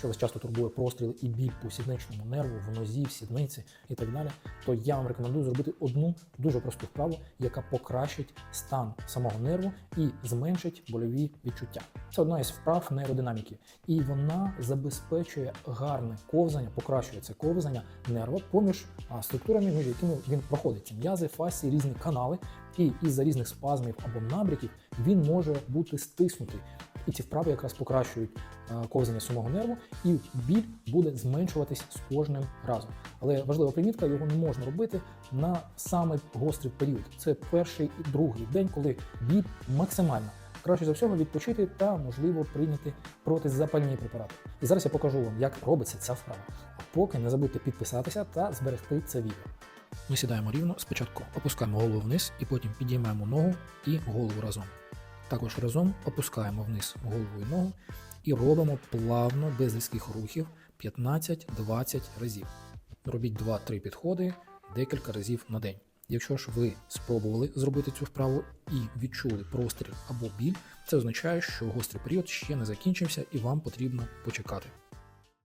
Якщо вас часто турбує простріл і біль по сідничному нерву, в нозі, в сідниці і так далі, то я вам рекомендую зробити одну дуже просту вправу, яка покращить стан самого нерву і зменшить больові відчуття. Це одна із вправ нейродинаміки, і вона забезпечує гарне ковзання, покращує це ковзання нерва поміж структурами, між якими він проходить. Це м'язи, фасі, різні канали, і із-за різних спазмів або набряків він може бути стиснутий. І ці вправи якраз покращують е, ковзання самого нерву, і біль буде зменшуватись з кожним разом. Але важлива примітка, його не можна робити на самий гострий період. Це перший і другий день, коли біль максимальна. Краще за всього відпочити та, можливо, прийняти протизапальні препарати. І зараз я покажу вам, як робиться ця вправа. А поки не забудьте підписатися та зберегти це відео. Ми сідаємо рівно, спочатку опускаємо голову вниз і потім підіймаємо ногу і голову разом. Також разом опускаємо вниз голову і ногу і робимо плавно, без різких рухів 15-20 разів. Робіть 2-3 підходи декілька разів на день. Якщо ж ви спробували зробити цю вправу і відчули простріл або біль, це означає, що гострий період ще не закінчився і вам потрібно почекати.